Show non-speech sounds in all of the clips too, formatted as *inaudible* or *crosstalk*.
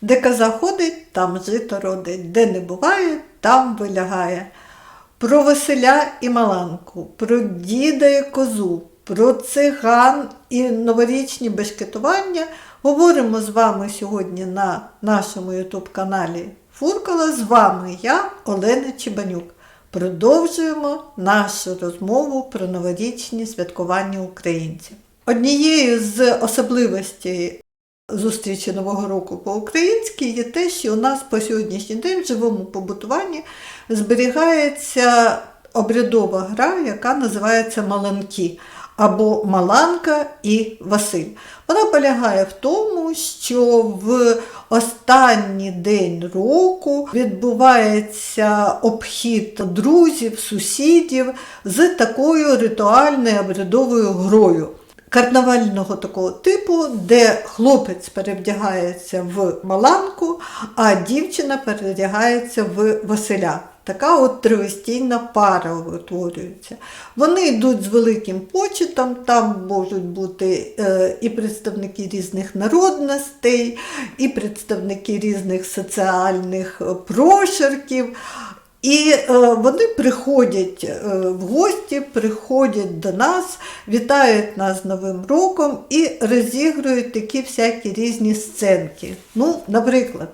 Де коза ходить, там жито родить, де не буває, там вилягає. Про Василя і Маланку, про діда і козу, про циган і новорічні бешкетування говоримо з вами сьогодні на нашому ютуб-каналі Фуркала. З вами я, Олена Чебанюк. Продовжуємо нашу розмову про новорічні святкування українців. Однією з особливостей зустрічі Нового року по-українськи є те, що у нас по сьогоднішній день в живому побутуванні зберігається обрядова гра, яка називається Маланки або Маланка і Василь. Вона полягає в тому, що в останній день року відбувається обхід друзів, сусідів з такою ритуальною обрядовою грою. Карнавального такого типу, де хлопець перевдягається в Маланку, а дівчина перевдягається в Василя. Така от тривестійна пара утворюється. Вони йдуть з великим почетом, там можуть бути е, і представники різних народностей, і представники різних соціальних е, прошарків. І е, вони приходять е, в гості, приходять до нас, вітають нас з Новим роком і розігрують такі всякі різні сценки. Ну, наприклад,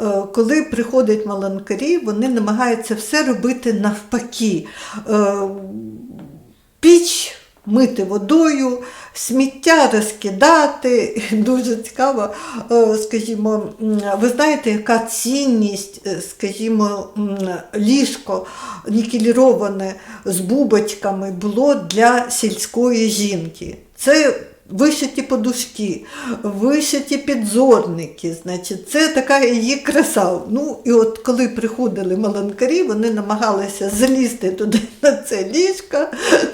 е, коли приходять маланкарі, вони намагаються все робити навпаки. Піч мити водою, сміття розкидати. *laughs* Дуже цікаво, е, скажімо, ви знаєте, яка цінність, е, скажімо, ліжко нікеліроване з бубочками було для сільської жінки. Це Вишиті подушки, вишиті підзорники, значить, це така її краса. Ну, і от коли приходили маланкарі, вони намагалися залізти туди *laughs* на це ліжко,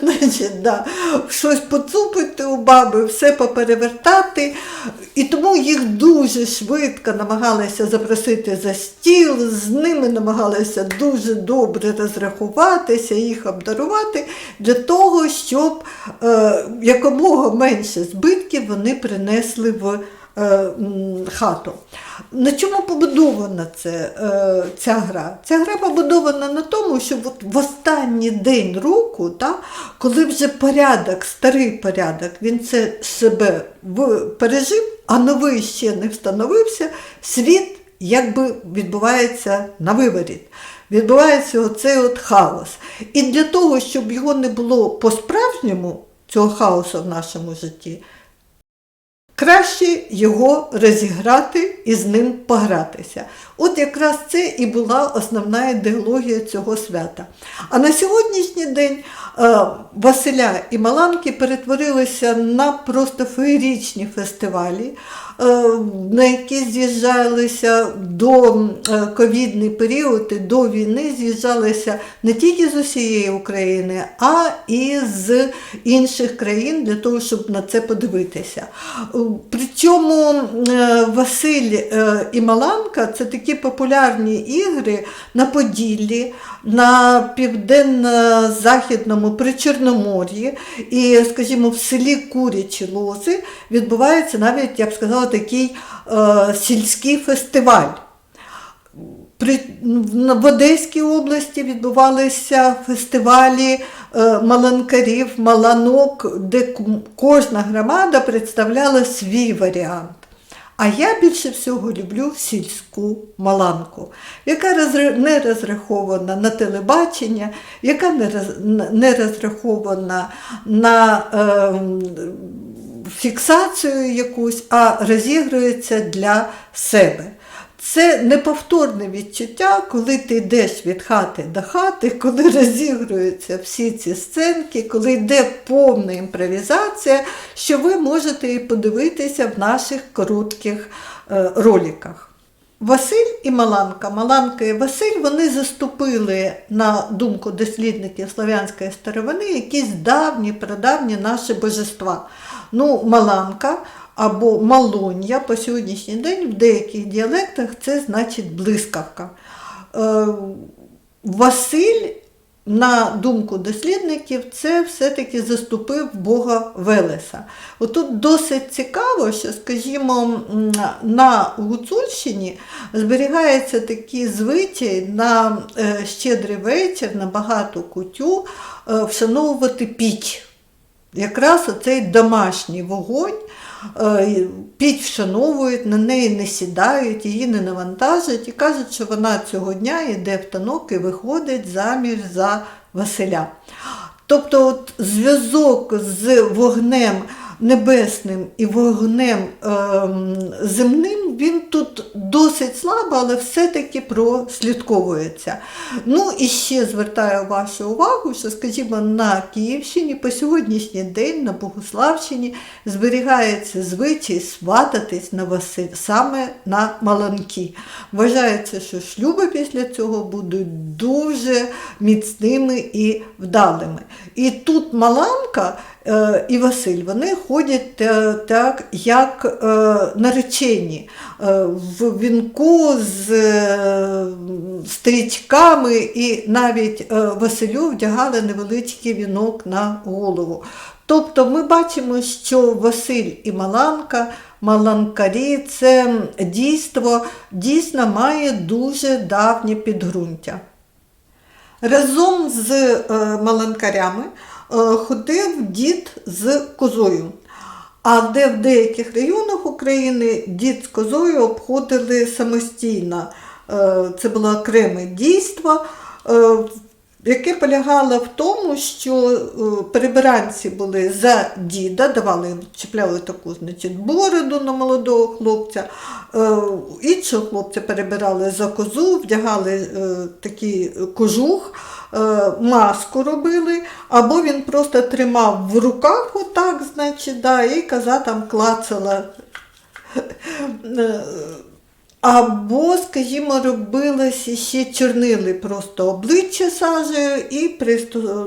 значить, да, щось поцупити у баби, все поперевертати. І тому їх дуже швидко намагалися запросити за стіл, з ними намагалися дуже добре розрахуватися, їх обдарувати для того, щоб е, якомога менше збитків вони принесли в е, хату. На чому побудована це, е, ця гра? Ця гра побудована на тому, що от в останній день року, та, коли вже порядок, старий порядок, він це себе пережив, а новий ще не встановився, світ якби відбувається на виворіт. Відбувається оцей от хаос. І для того, щоб його не було по-справжньому, цього хаосу в нашому житті, Краще його розіграти і з ним погратися. От якраз це і була основна ідеологія цього свята. А на сьогоднішній день е, Василя і Маланки перетворилися на просто феєрічні фестивалі, на які з'їжджалися до е, ковідний період і до війни з'їжджалися не тільки з усієї України, а і з інших країн для того, щоб на це подивитися. Причому е, Василь е, і Маланка це такі популярні ігри на Поділлі, на південно-західному Причорномор'ї і, скажімо, в селі Курячі Лози відбувається навіть, я б сказала, такий е, сільський фестиваль. В- в Одеській області відбувалися фестивалі е, маланкарів, маланок, де кожна громада представляла свій варіант. А я більше всього люблю сільську маланку, яка не розрахована на телебачення, яка не, розрахована на ем, фіксацію якусь, а розігрується для себе. Це неповторне відчуття, коли ти йдеш від хати до хати, коли розігруються всі ці сценки, коли йде повна імпровізація, що ви можете і подивитися в наших коротких е, роликах. Василь і Маланка, Маланка і Василь, вони заступили на думку дослідників слов'янської старовини якісь давні, прадавні наші божества. Ну, Маланка або Малонья по сьогоднішній день в деяких діалектах це значить блискавка. Е, Василь на думку дослідників, це все-таки заступив Бога Велеса. Отут досить цікаво, що, скажімо, на Гуцульщині зберігається такий звичай на е, щедрий вечір, на багату кутю е, вшановувати піч. Якраз оцей домашній вогонь, е, вшановують, на неї не сідають, її не навантажують і кажуть, що вона цього дня йде в танок і виходить заміж за Василя. Тобто от зв'язок з вогнем небесним і вогнем ем, земним, він тут досить слабо, але все-таки прослідковується. Ну і ще звертаю вашу увагу, що, скажімо, на Київщині по сьогоднішній день на Богославщині зберігається звичай свататись на Василь, саме на Маланки. Вважається, що шлюби після цього будуть дуже міцними і вдалими. І тут Маланка і Василь вони ходять е, так, як е, наречені е, в вінку з е, стрічками, і навіть е, Василю вдягали невеличкий вінок на голову. Тобто ми бачимо, що Василь і Маланка, Маланкарі це дійство дійсно має дуже давнє підґрунтя. Разом з е, маланкарями е, ходив дід з козою. А де в деяких районах України дід з козою обходили самостійно. Е, Це було окреме дійство, е, яке полягало в тому, що е, перебиранці були за діда, давали чіпляли таку значить, бороду на молодого хлопця. Е, Іншого хлопця перебирали за козу, вдягали е, такий кожух, е, маску робили, або він просто тримав в руках отак, значить, да, і коза там клацала. Е, Або, скажімо, робилося ще чорнили просто обличчя сажею і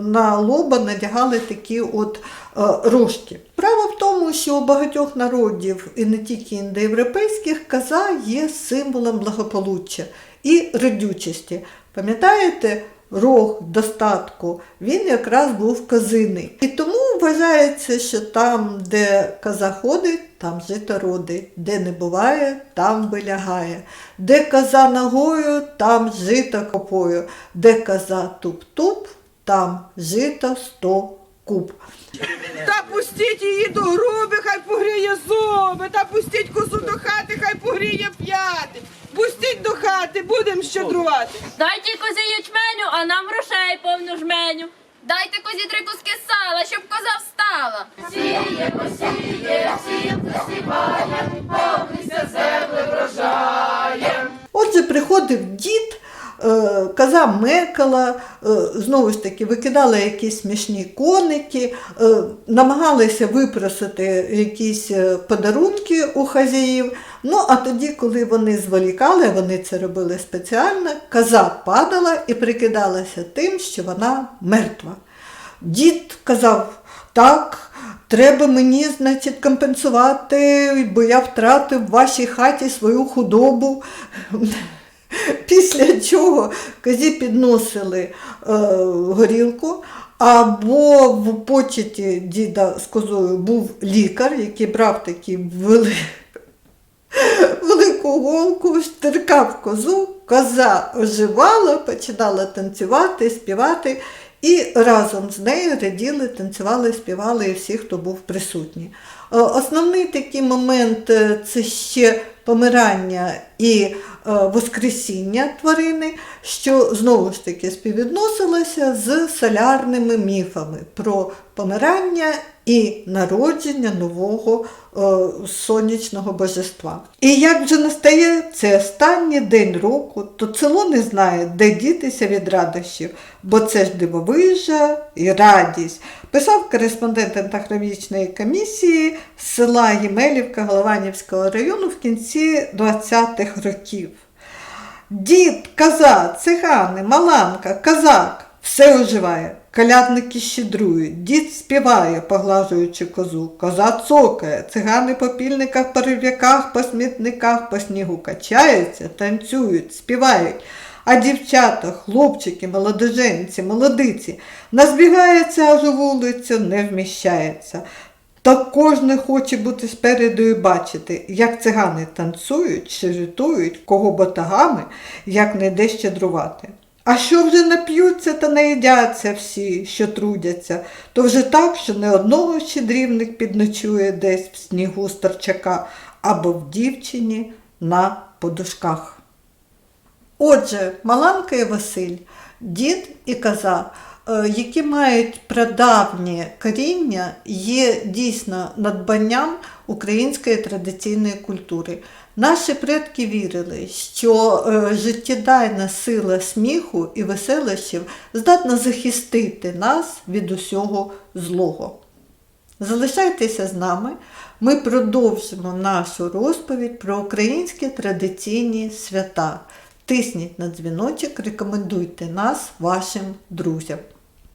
на лоба надягали такі от е, рожки. Справа в тому, що у багатьох народів, і не тільки індоєвропейських, коза є символом благополуччя і родючості. Пам'ятаєте, рог достатку, він якраз був козиний. І тому вважається, що там, де коза ходить, там жито родить, де не буває, там вилягає. Де коза ногою, там жито копою, де коза туп-туп, там жито сто куб. Та пустіть її до груби, хай погріє зуби, та пустіть козу до хати, хай погріє п'яти. Пустіть до хати, будемо щедрувати. Дайте козі ячменю, а нам грошей повну жменю. Дайте козі три куски сала, щоб коза встала. Отже, приходив дід, е, коза мекала, е, знову ж таки викидали якісь смішні коники, е, намагалися випросити якісь подарунки у хазяїв. Ну, а тоді, коли вони зволікали, вони це робили спеціально, коза падала і прикидалася тим, що вона мертва. Дід казав, так, треба мені, значить, компенсувати, бо я втратив в вашій хаті свою худобу. *laughs* Після чого козі підносили е, горілку, або в почеті діда з козою був лікар, який брав такі вели... велику голку, штиркав козу, коза оживала, починала танцювати, співати, і разом з нею раділи, танцювали, співали і всі, хто був присутній. Е, Основний такий момент е, це ще помирання і е, воскресіння тварини, що знову ж таки співвідносилося з солярними міфами про помирання і народження нового сонячного божества. І як вже настає цей останній день року, то село не знає, де дітися від радощів, бо це ж дивовижа і радість. Писав кореспондент антаграфічної комісії села Ємелівка Голованівського району в кінці 20-х років. Дід, коза, цигани, маланка, козак все оживає. Колядники щедрують, дід співає, поглажуючи козу, коза цокає, цигани по пільниках, по рів'яках, по смітниках, по снігу качаються, танцюють, співають. А дівчата, хлопчики, молодоженці, молодиці назбігаються аж у вулицю, не вміщається. Та кожен хоче бути спереду і бачити, як цигани танцюють, ширитують, кого ботагами, як не де щедрувати. А що вже нап'ються та наїдяться всі, що трудяться, то вже так, що не одного щедрівник підночує десь в снігу старчака або в дівчині на подушках. Отже, Маланка і Василь, дід і коза, е, які мають прадавнє коріння, є дійсно надбанням української традиційної культури. Наші предки вірили, що е, життєдайна сила сміху і веселощів здатна захистити нас від усього злого. Залишайтеся з нами. Ми продовжимо нашу розповідь про українські традиційні свята. Тисніть на дзвіночок, рекомендуйте нас вашим друзям.